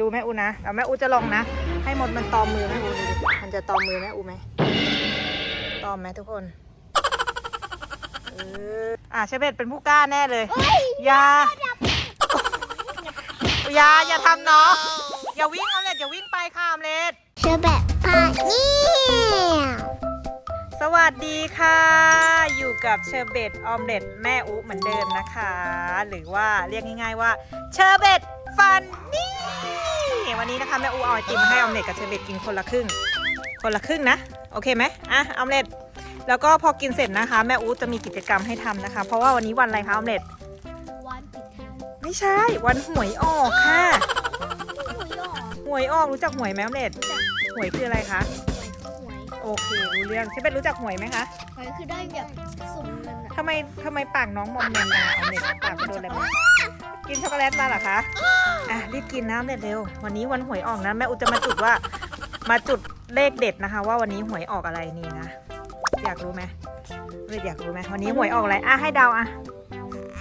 ดูแม่อูนะเอาแม่อูจะลองนะ ให้มดมันตอมมือแม่อูดูดิมันจะตอมมือแม่อูไหมตอมไหมทุกคนเอออะเชเบตเป็นผู้กล้าแน่เลยอย่าอย่าอย่าทำน้องอย่าวิ่งออมเล็ตอย่าวิ่งไปค่ะออมเล็ตเชอแบบพาเนี่ยสวัสดีค่ะ อยู่กับเชอร์เบตออมเล็ตแม่อูเหมือนเดิมนะคะ หรือว่าเรียกง่ายๆว่าเชอร์เบต ฟันนี่ วันนี้นะคะแม่อูเอาไอติมมาให้ออมเล็ตกับเชอร์เบตกินคนละครึ่ง คนละครึ่งนะ โอเคไหมอะออมเล็ตแล้วก็พอกินเสร็จนะคะ แม่อูจะมีกิจกรรมให้ทำนะคะ เพราะว่าวันนี้วันอะไรคะออมเล็ตวันปิดเทอมไม่ใช่ วันหวยออกค่ะหวยออกหวยออกรู้จักหวยไหมออมเล็ตหวยคืออะไรคะหวยโอเครู้เรื่องเชอร์เบตรู้จักหวยไหมคะหวยคือได้แบบสุ่มเงินอะทำไมทำไมปากน้องมอมแมมมาออมเล็ตปากโดนอะไรมากินช็อกโกแลตมาเหรอคะ อะรีบกินน้ำเด็ดเร็ววันนี้วันหวยออกนะแม่อุจะมาจุดว่ามาจุดเลขเด็ดนะคะ ว่าวันนี้หวยออกอะไรนี่นะอยากรู้ไหมเอยอยากรู้ไหมวันนี้หวยออกอะไรอะให้เดาอะ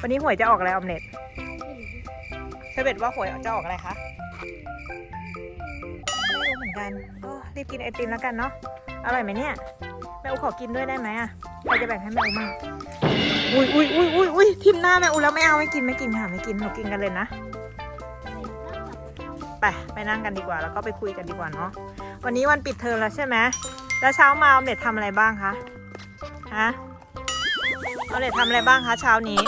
วันนี้หวยจะออกอะไรออมเล็ตเชเบตว่าหวยจะออกอะไรคะไม่รู้เหมือนกันก็รีบกินไอติมแล้วกันเนาะอร่อยไหมเนี่ยแม่อุขอกินด้วยได้ไหมอะใครจะแบ่งให้แม่อุมั่งอุ้ยอุ้ยอุ้ยอุ้ยอุ้ยทิมหน้าแม่อุแล้วไม่เอาไม่กินไม่กินค่ะไม่กินหนูกินกันเลยนะ ไปไปนั่งกันดีกว่า แล้วก็ไปคุยกันดีกว่าเนาะวันนี้วันปิดเทอมแล้วใช่ไหมแล้วเช้ามาออมเล็ตทำอะไรบ้างคะฮะออมเล็ตทำอะไรบ้างคะเช้านี้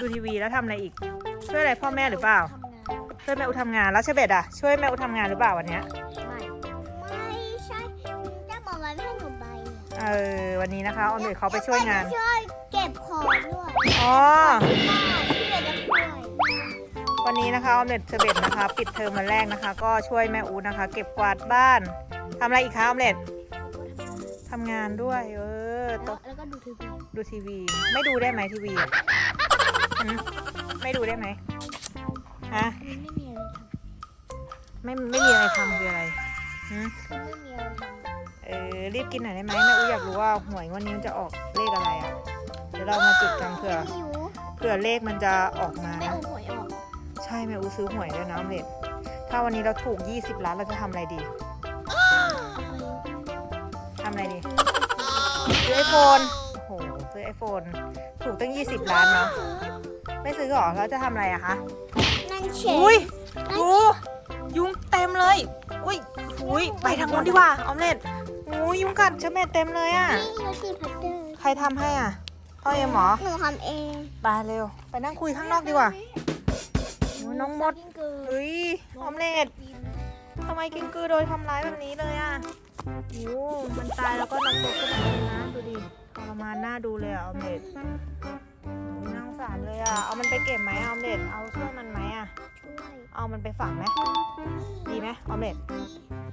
ดูทีวีแล้วทำอะไรอีก ช่วยอะไรพ่อแม่หรือเปล่าทำงานช่วยแม่อุทำงานแล้วเชเบตอะช่วยแม่อุทำงานหรือเปล่าวันเนี้ยไม่ไม่ใช่จะบอกว่าให้หนูไปเออวันนี้นะคะออมเล็ตเขาไปช่วยงาน ช่วยเก็บของด้วยอ๋อที่บ้านที่เด็กจะช่ วยวันนี้นะคะออมเล็ตเชเบตนะคะ ปิดเทอมวันแรกนะคะ ก็ช่วยแม่อูนะคะ เก็บกวาดบ้านทำอะไรอีกคะออมเล็ตทำงานด้วยเออแล้วโต๊ะแล้วก็ดูทีวีดูทีวี ไม่ดูได้ไหมทีวีหืมไม่ดูได้ไหมฮะไม่มีอะไรทไม่ไม่มีอะไรทำคืออะไรหืมำคือไม่มีอะไรทำเออรีบกินหน่อยได้ไหมแม่อูอยากรู้ว่าหวยงวันนี้มันจะออกเลขอะไรอะ เดี๋ยวเรามาจุดกันเผื่อไม่รู้เผื่อเลขมันจะออกมา ใช่แม่อูซื้อหวยด้วยนะออมเล็ตถ้าวันนี้เราถูก 20 ล้านเราจะทำอะไรดีทำอะไรดีซื้อไอโฟนโอ้โหซื้อไอโฟนถูกตั้ง 20 ล้านเนาะไม่ซื้อหรอแล้วจะทำอะไรอะคะนั่นเฉอุ้ยยดูยุงเต็มเลยอุ้ยอุ้ยไปทางโน้นดีกว่าออมเล็ตอุ้ยยุงกัดเชอแม่เต็มเลยอะนี่รถตีพัตเตอร์ใครทำให้อะพ่อเอ็มเหรอหนูทำเองไปเร็ว ไปนั่งคุยข้างนอกดีกว่าโอ้ย น้องมดกิ้งกือเฮ้ยออมเล็ตทำไมกินกือโดยทำร้ายแบบนี้เลยอะโอ้มันตายแล้วก็นำตัวขึ้นมาเลยนะดูดิทรมานหน้าดูเลยอะออมเล็ตโอ้ยน่าสงสารเลยอะ เอามันไปเก็บไหมออมเล็ตเอาช่วยมันไหมอะ ช่วยเอามันไปฝังไหมดีไหมออมเล็ต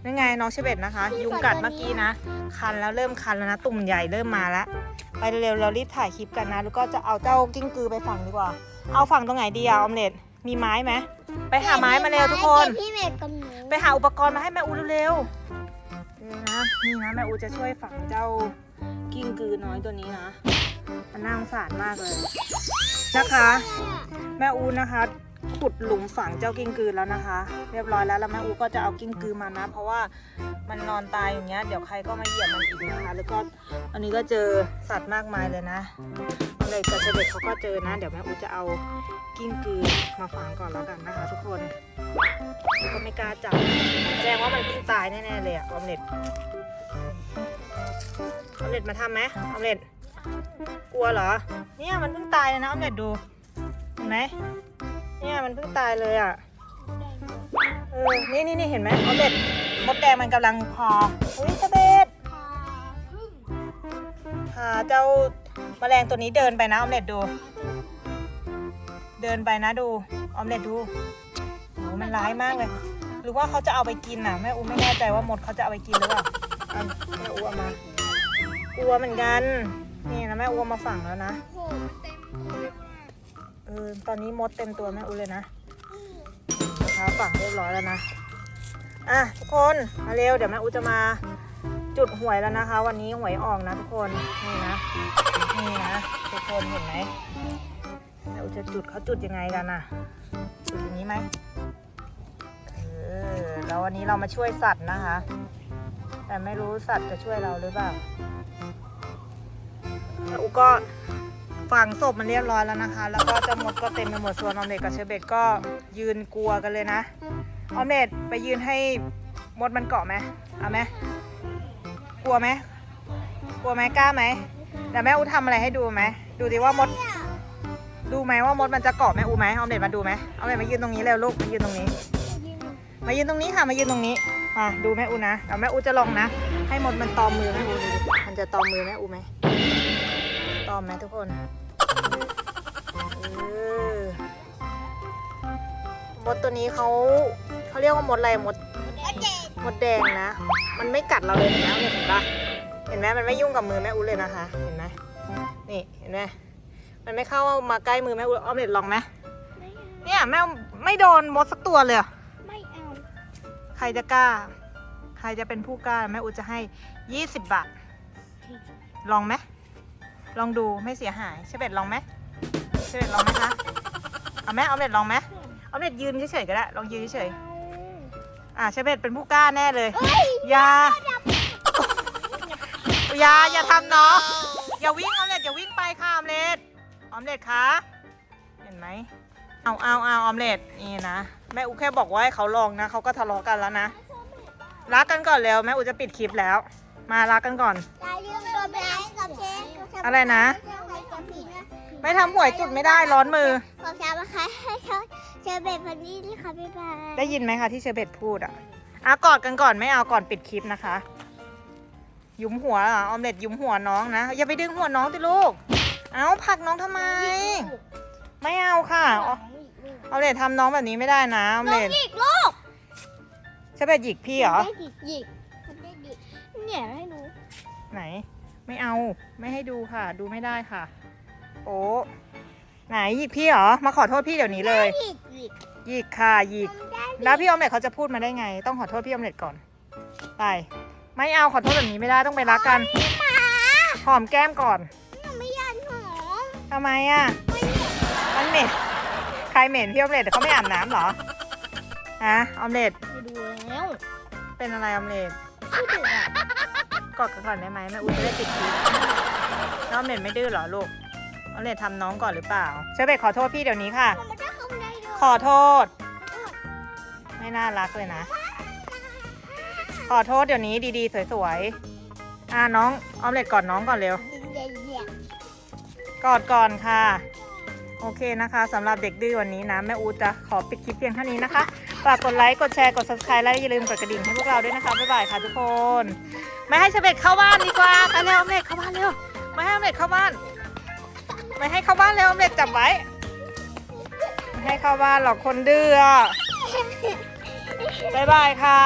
นั่นไงน้องเชเบตนะคะ ยุงกัดเมื่อกี้นะ คันแล้วเริ่มคันแล้วนะ ตุ่มใหญ่เริ่มมาแล้ว ไปเร็วๆเรารีบถ่ายคลิปกันนะ แล้วก็จะเอาเจ้ากิ้งกือไปฝังดีกว่า เอาฝังตรงไหนดีอะออมเล็ต มีไม้ไหมไปหาไม้มาเร็วทุกคนเดี๋ยวพี่เมย์กับหนูไปหาอุปกรณ์มาให้แม่อูเร็วๆนี่นะนี่นะแม่อูจะช่วยฝังเจ้ากิ้งกือน้อยตัวนี้นะมันน่าสงสารมากเลยนะคะ แม่อูนะคะ ขุดหลุมฝังเจ้ากิ้งกือแล้วนะคะ เรียบร้อยแล้วแล้วแม่อูก็จะเอากิ้งกือมานะ เพราะว่ามันนอนตายอย่างเงี้ยเดี๋ยวใครก็มาเหยียบมันอีกนะคะ แล้วก็อันนี้ก็เจอสัตว์มากมายเลยนะ อะไรกับเจเด็กเขาก็เจอนะ เดี๋ยวแม่อูจะเอากิ้งกือมาฝังก่อนแล้วกันนะคะ ทุกคนแล้วก็ไม่กล้าจับแสดงว่ามันเพิ่งตายแน่ๆเลยอะออมเล็ตออมเล็ตมาทำไหมออมเล็ตกลัวเหรอ เนี่ยมันเพิ่งตายเลยนะออมเล็ตดูเห็นไหมเนี่ยมันเพิ่งตายเลยอะเออนี่นี่นี่เห็นไหมออมเล็ตมดแดงมันกำลังพาอุ้ยสเบดพาเจ้า แมลงตัวนี้เดินไปนะออมเล็ตดู เดินไปนะดูออมเล็ตดูโหมันร้ายมากเลย หรือว่าเขาจะเอาไปกินน่ะแม่อูไม่แน่ใจว่ามดเขาจะเอาไปกินหรือเปล่าเอาแม่อูเอามากลัวเหมือนกัน นี่นะแม่อูมาฝังแล้วนะโอ้โหมันเต็มเลยเออตอนนี้มดเต็มตัวแม่อูเลยนะนะคะฝังเรียบร้อยแล้วนะอะทุกคนมาเร็วเดี๋ยวแม่อูจะมา จุดหวยแล้วนะคะ วันนี้หวยออกนะทุกคนนี่นะนี่นะทุกคนเห็นไหมแม่อูจะจุดเขาจุดยังไงกันน่ะจุดอย่างนี้ไหมแล้ววันนี้เรามาช่วยสัตว์นะคะ แต่ไม่รู้สัตว์จะช่วยเราหรือเปล่าอุก็ฝังศพมันเรียบร้อยแล้วนะคะ แล้วก็จะมดก็เต็มไปหมดส่วนออมเล็ตกับเชอร์เบตก็ยืนกลัวกันเลยนะออมเล็ตไปยืนให้มดมันเกาะไหมเอาไหม กลัวไหมกลัวไหมกล้าไหมเดี๋ยวแม่อูทำอะไรให้ดูไหมดูดิว่ามด ดูไหมว่ามดมันจะเกาะแม่อูไหมออมเล็ตมาดูไหมออมเล็ตมายืนตรงนี้เร็วลูกมายืนตรงนี้ มายืนตรงนี้ค่ะมายืนตรงนี้มาดูแม่อูนะเดี๋ยวแม่อูจะลองนะ ให้มดมันตอมมือแม่อูดูมันจะตอมมือแม่อูไหมตอมไหมทุกคนมดตัวนี้เขาเขาเรียกว่ามดอะไรมด มดแดงนะ มันไม่กัดเราเลยเห็นไหมเห็นปะเห็นไหมมันไม่ยุ่งกับมือแม่อูเลยนะคะ เห็นไหมนี่เห็นไหมมันไม่เข้ามาใกล้มือแม่อูออมเล็ตลองไหมเนี่ยแม่ไม่โดนมดสักตัวเลยอะไม่เอาใครจะกล้า ใครจะเป็นผู้กล้าแม่อูจะให้20บาทลองไหมลองดูไม่เสียหายเชเบตลองไหมเชเบตลองไหมคะเอาไหมเอาเบ็ดลองไหมเอาเบ็ดยืนเฉยๆก็ได้ลองยืนเฉยๆ อ่าเชเบตเป็นผู้กล้าแน่เลยอย่าอย่าอย่าทำน้องอย่าวิ่งออมเล็ตอย่าวิ่งไปค่ะออมเล็ตออมเล็ตคะเห็นไหมเอาเอาเอาออมเล็ตนี่นะแม่อูแค่บอกว่าให้เขาลองนะเขาก็ทะเลาะกันแล้วนะรักกันก่อนเร็วแม่อูจะปิดคลิปแล้ว มารักกันก่อนอย่าลืมกดไลค์กับแชร์อะไรนะ ไม่ทำหวยจุดไม่ได้ร้อนมือ ขอแชร์มาค่ะให้เขาเจอแบบวันนี้นะคะบ๊ายบายได้ยินไหมคะที่เชอร์เบตพูดอะอะกอดกันก่อนไม่เอาก่อนปิดคลิปนะคะ ยุมหัวเหรอออมเล็ตยุมหัวน้องนะ อย่าไปดึงหัวน้องติลูก เอาผลักน้องทำไม ไม่เอาค่ะ ออออมเล็ตทำน้องแบบนี้ไม่ได้นะออมน้อเล็งตหยิกลูกเชอร์เบตหยิกพี่เหรอ ได้หยิกหยิกมันได้หยิกเนี่ยให้หนูไหน ไม่เอาไม่ให้ดูค่ะ ดูไม่ได้ค่ะ โอ้ไหนหยิกพี่เหรอ มาขอโทษพี่เดี๋ยวนี้เลยหยิกหยิกหยิกค่ะหยิกมันได้หยิกแล้วพี่ออมเล็ตเขาจะพูดมาได้ไง ต้องขอโทษพี่ออมเล็ตก่อน ไป ไม่เอาขอโทษแบบนี้ไม่ได้ต้องไปรักกันหมาหอมแก้มก่อน หนูไม่อยากหอมทำไมอะ มันเหม็น ใครเหม็นพี่ออมเล็ตเขาไม่อาบน้ำเหรอฮะออมเล็ตไปดูแล้วเป็นอะไรออมเล็ตชื่อเด็กอะกอดกันก่อนได้ไหมแม่อุ้ยจะได้ติดคลิปแล้วออมเล็ตไม่ดื้อเหรอลูก ออมเล็ตทำน้องก่อนหรือเปล่าเชอร์เบตขอโทษพี่เดี๋ยวนี้ค่ะ มันจะเข้าได้ด้วยขอโทษ ไม่น่ารักเลยนะ ขอโทษเดี๋ยวนี้ดีๆ สวยๆ อ่าน้องออมเล็ตกอดน้องก่อนเร็ว เย็นเย็นกอดก่อนค่ะ โอเคนะคะสำหรับเด็กดื้อวันนี้นะ แม่อูจะขอปิดคลิปเพียงเท่านี้นะคะฝากกดไลค์กดแชร์กด subscribe และอย่าลืมกดกระดิ่งให้พวกเราด้วยนะคะบ๊ายบายค่ะทุกคน ไม่ให้เชเบตเข้าบ้านดีกว่าไปเร็วออมเล็ตเข้าบ้านเร็วไม่ให้ออมเล็ตเข้าบ้าน ไม่ให้เข้าบ้านเร็วออมเล็ตจับไว้ ไม่ให้เข้าบ้านหรอกคนดื้ออะบ๊ายบายค่ะ